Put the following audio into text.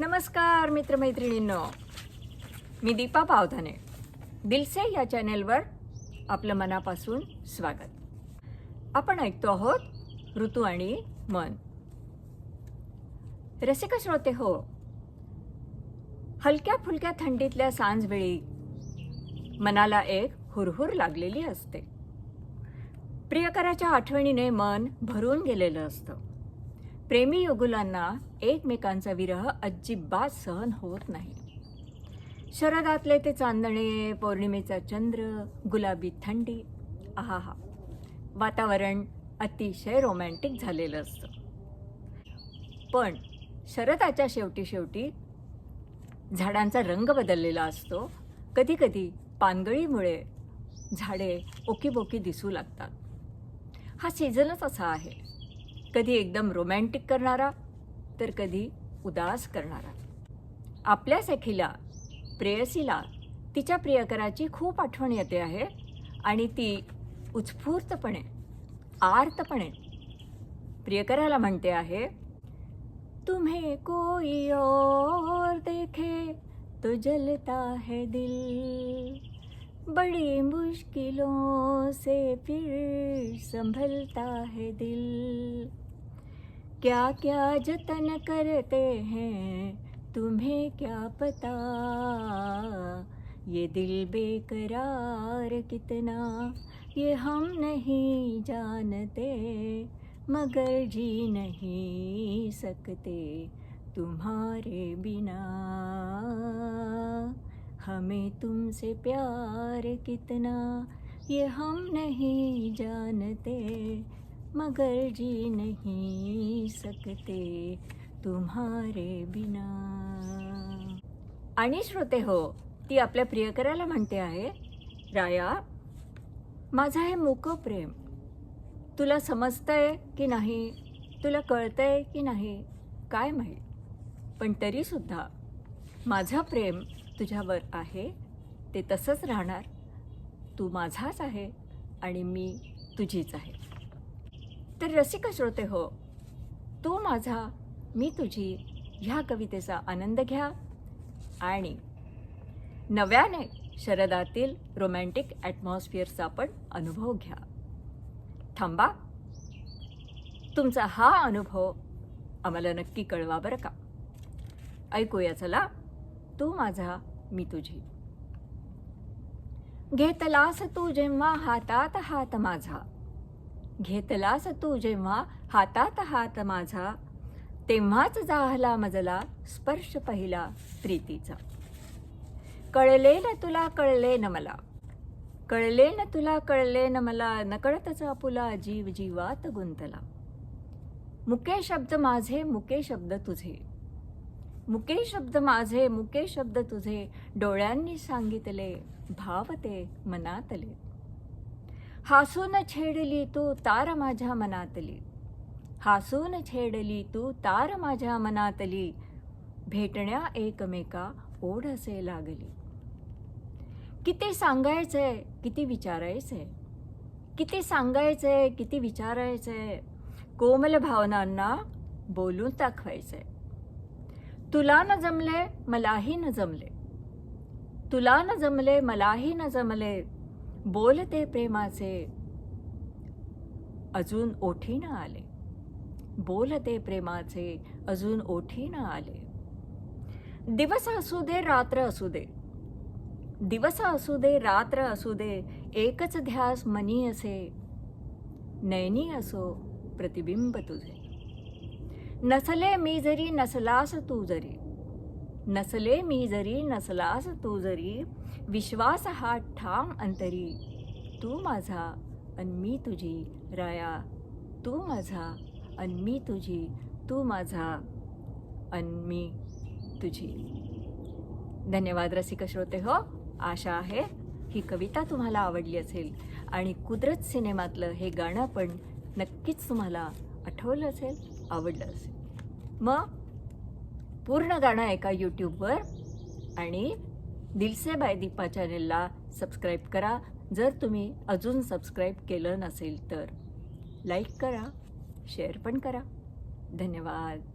नमस्कार मित्रमैत्रिणींनो. मी दीपा पावधाने दिलसे या चॅनेलवर आपलं मनापासून स्वागत. आपण ऐकतो आहोत ऋतू आणि मन. रसिक श्रोते हो हलक्या फुलक्या थंडीतल्या सांजवेळी मनाला एक हुरहुर लागलेली असते. प्रियकराच्या आठवणीने मन भरून गेलेलं असतं. प्रेमी युगुलांना एकमेकांचा विरह अजिबात सहन होत नाही. शरदातले ते चांदणे पौर्णिमेचा चंद्र गुलाबी थंडी आहा वातावरण अतिशय रोमॅन्टिक झालेलं असतं. पण शरदाच्या शेवटी शेवटी झाडांचा रंग बदललेला असतो. कधीकधी पानगळीमुळे झाडे ओकीबोकी दिसू लागतात. हा सीझनच असा आहे. कधी एकदम रोमॅन्टिक करणारा तर कधी उदास करणारा. आपल्या सखीला प्रेयसीला तिच्या प्रियकराची खूप आठवण येते आहे आणि ती उत्स्फूर्तपणे आर्तपणे प्रियकराला म्हणते आहे तुम्हें कोई और देखे तो जलता है दिल बड़ी मुश्किलों से फिर संभलता है दिल। क्या क्या जतन करते हैं, तुम्हें क्या पता? ये दिल बेकरार कितना, ये हम नहीं जानते। मगर जी नहीं सकते तुम्हारे बिना। हमें तुमसे प्यार कितना, ये हम नहीं जानते। मगर जी नहीं सकते तुम्हारे बिना। आणि श्रोते हो ती आपल्या प्रियकराला म्हणते आहे राया माझं हे मुकं प्रेम तुला समजतंय की नाही तुला कळतंय की नाही काय माहीत? पण तरीसुद्धा माझं प्रेम तुझ्यावर आहे ते तसंच राहणार तू माझाच आहे आणि मी तुझीच आहे. तर रसिक श्रोते हो तू माझा मी तुझी ह्या कवितेचा आनंद घ्या. आणि नव्याने शरदातील रोमॅन्टिक ॲटमॉस्फिअरचा पण अनुभव घ्या. थांबा. तुमचा हा अनुभव आम्हाला नक्की कळवा बरं का. ऐकूया चला. तू माझा मी तुझी. घेतलास तू जेव्हा हातात हात माझा घेतलास तू जेव्हा हातात हात माझा तेव्हाच जाहला मजला स्पर्श पहिला प्रीतीचा. कळले न तुला कळले न मला. कळले न तुला कळले न मला नकळतच आपुला जीव जीवात गुंतला. मुके शब्द माझे मुके शब्द तुझे. मुके शब्द माझे मुके शब्द तुझे. डोळ्यांनी सांगितले भावते मनातले. हासून छेडली तू तार माझ्या मनातली हासून छेडली तू तार माझ्या मनातली भेटण्या एकमेका ओढ असे लागली किती सांगायचंय किती विचारायचंय किती सांगायचंय किती विचारायचंय कोमल भावनांना बोलून दाखवायचंय तुला न जमले मलाही न जमले तुला न जमले मलाही न जमले बोलते प्रेमाचे. अजून ओठी न आले. बोलते प्रेमाचे अजून ओठी न आले. दिवस असू दे रात्र असू दे. दिवस असू दे रात्र असू दे एकच ध्यास मनी असे. नैनी असो प्रतिबिंब तुझे. नसले मी जरी नसलास तू जरी. नसले मी जरी नसलास तू जरी विश्वास हा ठाम अंतरी. तू माझा अन मी तुझी राया. तू माझा अन मी तुझी तू माझा अन मी तुझी. धन्यवाद रसिक श्रोते हो. आशा आहे ही कविता तुम्हाला आवडली असेल. आणि कुदरत सिनेमातलं हे गाणं पण नक्कीच तुम्हाला आठवलं असेल आवडलं असेल. मग पूर्ण गाणं ऐका यूट्यूबवर आणि दिलसे बाय दीपा चॅनेलला सबस्क्राईब करा. जर तुम्ही अजून सबस्क्राईब केलं नसेल तर लाईक करा शेअर पण करा. धन्यवाद.